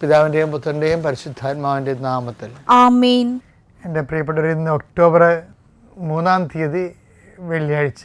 പിതാവിന്റെയും പുത്രന്റെയും പരിശുദ്ധാത്മാവിന്റെയും നാമത്തിൽ. ആമേൻ. എന്റെ പ്രിയപ്പെട്ടവർ ഇന്ന് ഒക്ടോബർ മൂന്നാം തീയതി വെള്ളിയാഴ്ച.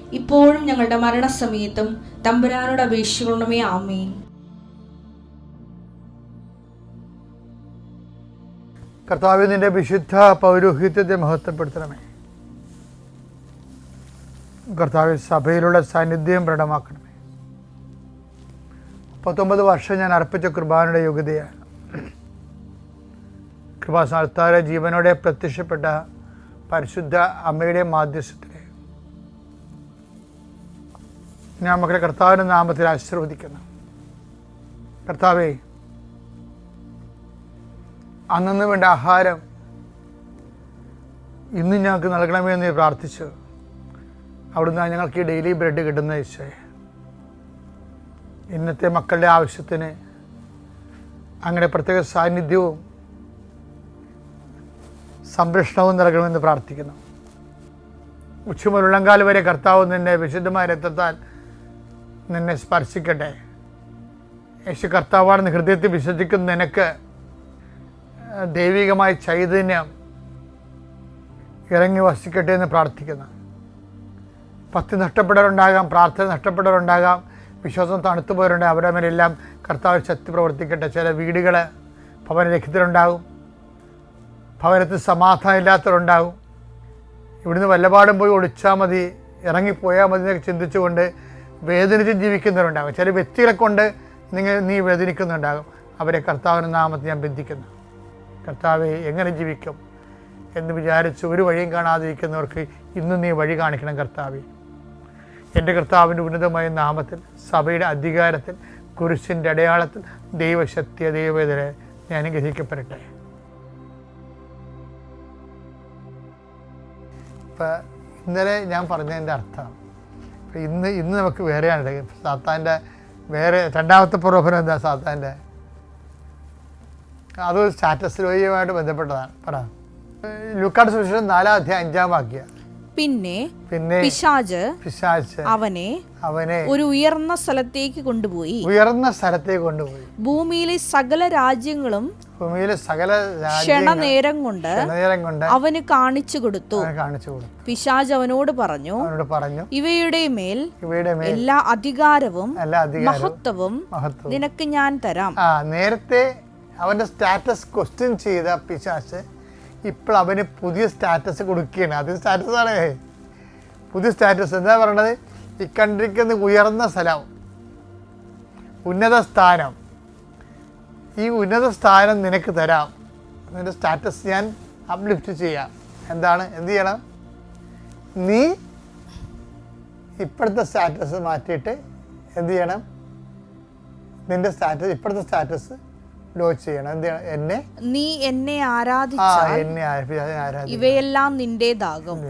ഇപ്പോഴും ഞങ്ങളുടെ മരണസമയത്തും തമ്പുരാനോട് അപേക്ഷിക്കണമേ ആമേൻ. കർത്താവ് നിന്റെ വിശുദ്ധ പൗരോഹിത്യത്തെ മഹത്വപ്പെടുത്തണമേ. കർത്താവ് സഭയിലുള്ള സാന്നിധ്യം പ്രകടമാക്കണമേ. പത്തൊമ്പത് വർഷം ഞാൻ അർപ്പിച്ച കൃപാനയുടെ യോഗ്യതയാണ്. കൃപാസ്ഥാന ജീവനോടെ പ്രത്യക്ഷപ്പെട്ട പരിശുദ്ധ അമ്മയുടെ മാധ്യസ്ഥത്തിലെ ഞാൻ മക്കളെ കർത്താവിന്റെ നാമത്തിൽ ആശീർവദിക്കുന്നു. കർത്താവേ അന്നു വേണ്ട ആഹാരം ഇന്ന് ഞങ്ങൾക്ക് നൽകണമേ എന്ന് പ്രാർത്ഥിച്ചു അവിടുന്ന് ഞങ്ങൾക്ക് ഈ ഡെയിലി ബ്രെഡ് കിട്ടുന്ന ഈശോയെ. ഇന്നത്തെ മക്കളുടെ ആവശ്യത്തിന് അങ്ങനെ പ്രത്യേക സാന്നിധ്യവും സംരക്ഷണവും നൽകണമെന്ന് പ്രാർത്ഥിക്കുന്നു. ഉച്ചമുരുളങ്കാൽ വരെ കർത്താവ് നിന്നെ വിശുദ്ധമായ രക്തത്താൽ നിന്നെ സ്പർശിക്കട്ടെ. യേശു കർത്താവാണെന്ന് ഹൃദയത്തിൽ വിശ്വസിക്കുന്ന നിനക്ക് ദൈവികമായ ചൈതന്യം ഇറങ്ങി വസിക്കട്ടെ എന്ന് പ്രാർത്ഥിക്കുന്നു. ഭക്തി നഷ്ടപ്പെട്ടവരുണ്ടാകാം പ്രാർത്ഥന നഷ്ടപ്പെട്ടവരുണ്ടാകാം വിശ്വാസം തണുത്തു പോയവരുണ്ട് അവരുടെ മേലെല്ലാം കർത്താവ് ശക്തി പ്രവർത്തിക്കട്ടെ. ചില വീടുകൾ ഭവനരഹിതരുണ്ടാകും ഭവനത്തിൽ സമാധാനം ഇല്ലാത്തവരുണ്ടാകും ഇവിടുന്ന് വല്ലപാടും പോയി ഒളിച്ചാൽ മതി ഇറങ്ങിപ്പോയാൽ മതി എന്നൊക്കെ ചിന്തിച്ചുകൊണ്ട് വേദനിച്ച് ജീവിക്കുന്നവരുണ്ടാകും. ചില വ്യക്തികളെ കൊണ്ട് നിങ്ങൾ നീ വേദനിക്കുന്നുണ്ടാകും. അവരെ കർത്താവിന്റെ നാമത്തിൽ ഞാൻ ബന്ധിക്കുന്നു. കർത്താവെ എങ്ങനെ ജീവിക്കും എന്ന് വിചാരിച്ച് ഒരു വഴിയും കാണാതിരിക്കുന്നവർക്ക് ഇന്ന് നീ വഴി കാണിക്കണം കർത്താവെ. എന്റെ കർത്താവിന്റെ ഉന്നതമായ നാമത്തിൽ സഭയുടെ അധികാരത്തിൽ കുരിശിന്റെ അടയാളത്തിൽ ദൈവശക്തിയ ദൈവവേദന ഞാൻ അനുഗ്രഹിക്കപ്പെടട്ടെ. ഇപ്പം ഇന്നലെ ഞാൻ പറഞ്ഞതിന്റെ അർത്ഥം ഇന്ന് ഇന്ന് നമുക്ക് വേറെയാണ്. സാത്താന്റെ വേറെ രണ്ടാമത്തെ പ്രലോഭനം എന്താ സാത്താന്റെ അത് സ്റ്റാറ്റസ് രോഗിയുമായിട്ട് ബന്ധപ്പെട്ടതാണ്. പറ. ലുക്കാട് സുവിശേഷം നാലാം അധ്യായം അഞ്ചാം വാക്യ. പിന്നെ പിന്നെ പിശാജ് പിശാജ് അവനെ അവനെ ഒരു ഉയർന്ന സ്ഥലത്തേക്ക് കൊണ്ടുപോയി. ഉയർന്ന സ്ഥലത്തേക്ക് കൊണ്ടുപോയി. ഭൂമിയിലെ സകല രാജ്യങ്ങളും ഭൂമിയിലെ സകല ക്ഷണനേരം കൊണ്ട് നേരം കൊണ്ട് അവന് കാണിച്ചു കൊടുത്തു. കാണിച്ചു കൊടുത്തു. പിശാജ് അവനോട് പറഞ്ഞു അവനോട് പറഞ്ഞു ഇവയുടെ മേൽ ഇവയുടെ മേൽ എല്ലാ അധികാരവും എല്ലാ മഹത്വവും നിനക്ക് ഞാൻ തരാം. നേരത്തെ അവന്റെ സ്റ്റാറ്റസ് ക്വസ്റ്റ്യൻ ചെയ്ത പിശാച്ച് ഇപ്പോൾ അവന് പുതിയ സ്റ്റാറ്റസ് കൊടുക്കുകയാണ്. അത് സ്റ്റാറ്റസ് ആണ്. പുതിയ സ്റ്റാറ്റസ് എന്താ പറയണത്? ഈ കണ്ടിരിക്കുന്ന ഉയർന്ന സ്ഥലം. ഉന്നത സ്ഥാനം. ഈ ഉന്നത സ്ഥാനം നിനക്ക് തരാം. നിന്റെ സ്റ്റാറ്റസ് ഞാൻ അപ്ലിഫ്റ്റ് ചെയ്യാം. എന്താണ്? എന്ത് ചെയ്യണം? നീ ഇപ്പോഴത്തെ സ്റ്റാറ്റസ് മാറ്റിയിട്ട് എന്ത് ചെയ്യണം? നിന്റെ സ്റ്റാറ്റസ് ഇപ്പോഴത്തെ സ്റ്റാറ്റസ് ലോ ചെയ്യണം. എന്ത് ചെയ്യണം? എന്നെ? നീ എന്നെ ആ ആരാധിച്ചാൽ എന്നെ ആരാധിക്കും ഇവയെല്ലാം നിന്റേതാകും.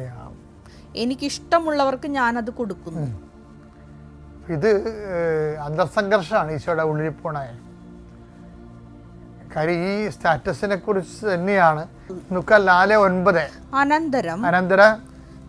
എനിക്കിഷ്ടമുള്ളവർക്ക് ഞാൻ അത് കൊടുക്കുന്നു ഇത് ഏഹ്, അന്തർസംഘർഷമാണ് ഈശോയുടെ ഉള്ളിൽ പോണേ. കാര്യം ഈ സ്റ്റാറ്റസിനെ കുറിച്ച് തന്നെയാണ്. നുക്കൽ നാല് ഒൻപത്. അനന്തരം അനന്തര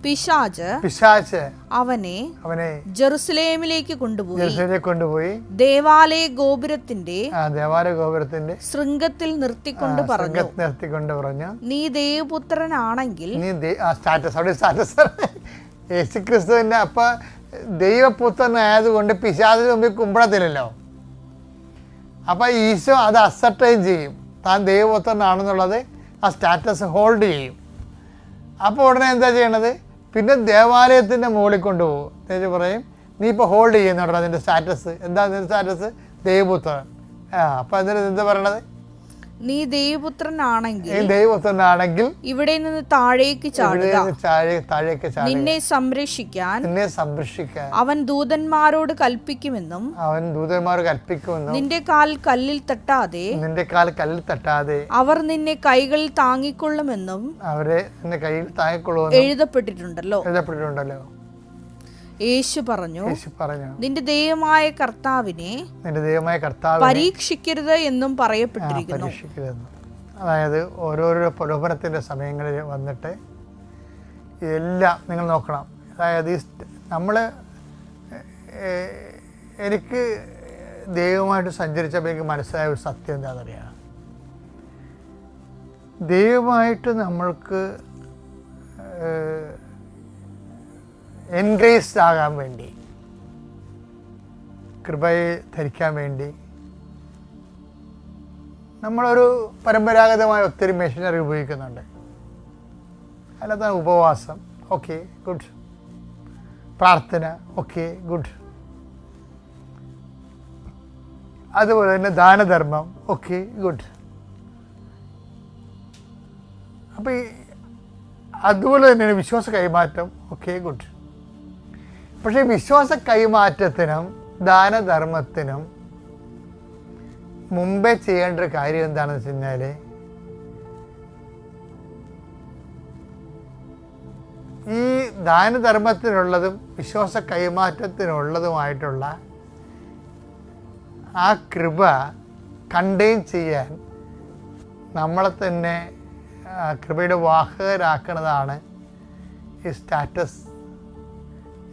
പിശാജ് പിശാച്ച് അവനെ അവനെ ജെറുസലേമിലേക്ക് കൊണ്ടുപോയി. ജെറുസലേമിലേക്ക് കൊണ്ടുപോയി. ദേവാലയ ഗോപുരത്തിന്റെ ദേവാലയ ഗോപുരത്തിന്റെ ശൃംഗത്തിൽ നിർത്തിക്കൊണ്ട് പറഞ്ഞു. നിർത്തിക്കൊണ്ട് പറഞ്ഞു. നീ ദേവപുത്രനാണെങ്കിൽ നീ സ്റ്റാറ്റസ് അവിടെ സ്റ്റാറ്റസ്. യേശു അപ്പ ദൈവപുത്രനായതുകൊണ്ട് പിശാചിന് മുമ്പിൽ കുമ്പിടത്തില്ലല്ലോ അപ്പൊ ഈശോ അത് അസർട്ടൈൻ ചെയ്യും. താൻ ദൈവപുത്രനാണെന്നുള്ളത് ആ സ്റ്റാറ്റസ് ഹോൾഡ് ചെയ്യും. അപ്പോൾ ഉടനെ എന്താ ചെയ്യണത്? പിന്നെ ദേവാലയത്തിന്റെ മുകളിൽ കൊണ്ടുപോകും. എന്നിട്ട് പറയും നീ ഇപ്പോൾ ഹോൾഡ് ചെയ്യുന്നുണ്ടോ അതിന്റെ സ്റ്റാറ്റസ് എന്താ അതിന്റെ സ്റ്റാറ്റസ് ദൈവപുത്രൻ. ആ അപ്പോൾ അതിന് എന്താ പറയണത്? നീ ദേവപുത്രനാണെങ്കിൽ ദൈവപുത്രനാണെങ്കിൽ ഇവിടെ നിന്ന് താഴേക്ക് ചാടുക. താഴേക്ക് നിന്നെ സംരക്ഷിക്കാൻ നിന്നെ സംരക്ഷിക്കാൻ. അവൻ ദൂതന്മാരോട് കൽപ്പിക്കുമെന്നും അവൻ ദൂതന്മാർ കൽപ്പിക്കുമെന്നും നിന്റെ കാൽ കല്ലിൽ തട്ടാതെ നിന്റെ കാൽ കല്ലിൽ തട്ടാതെ അവർ നിന്നെ കൈകളിൽ താങ്ങിക്കൊള്ളുമെന്നും അവരെ നിന്റെ കയ്യിൽ താങ്ങിക്കൊള്ളുമെന്നും എഴുതപ്പെട്ടിട്ടുണ്ടല്ലോ. എഴുതപ്പെട്ടിട്ടുണ്ടല്ലോ. യേശു പറഞ്ഞു പറഞ്ഞു നിന്റെ ദൈവമായ കർത്താവിനെ നിന്റെ ദൈവമായ കർത്താവ് പരീക്ഷിക്കരുത് എന്നും പറയപ്പെട്ടിരിക്കുന്നു. അതായത് ഓരോരോ പ്രലോഭനത്തിന്റെ സമയങ്ങളിൽ വന്നിട്ട് എല്ലാം നിങ്ങൾ നോക്കണം. അതായത് ഈ നമ്മൾ എനിക്ക് ദൈവമായിട്ട് സഞ്ചരിച്ചപ്പോൾ എനിക്ക് മനസ്സിലായ ഒരു സത്യം എന്താണെന്നറിയാം ദൈവമായിട്ട് നമ്മൾക്ക് എൻഗ്രേസ്ഡ് ആകാൻ വേണ്ടി കൃപയെ ധരിക്കാൻ വേണ്ടി നമ്മളൊരു പരമ്പരാഗതമായ ഒത്തിരി മെഷീനറി ഉപയോഗിക്കുന്നുണ്ട്. അല്ലാതെ ഉപവാസം. ഓക്കെ ഗുഡ് പ്രാർത്ഥന. ഓക്കെ ഗുഡ് അതുപോലെ തന്നെ ദാനധർമ്മം. ഓക്കെ ഗുഡ് അപ്പോൾ ഈ അതുപോലെ തന്നെയാണ് വിശ്വാസ കൈമാറ്റം. ഓക്കെ ഗുഡ് പക്ഷേ വിശ്വാസ കൈമാറ്റത്തിനും ദാനധർമ്മത്തിനും മുമ്പേ ചെയ്യേണ്ട ഒരു കാര്യം എന്താണെന്ന് വെച്ച് കഴിഞ്ഞാൽ ഈ ദാനധർമ്മത്തിനുള്ളതും വിശ്വാസ കൈമാറ്റത്തിനുള്ളതുമായിട്ടുള്ള ആ കൃപ കണ്ടെയ്ൻ ചെയ്യാൻ നമ്മളെ തന്നെ കൃപയുടെ വാഹകരാക്കുന്നതാണ് ഈ സ്റ്റാറ്റസ്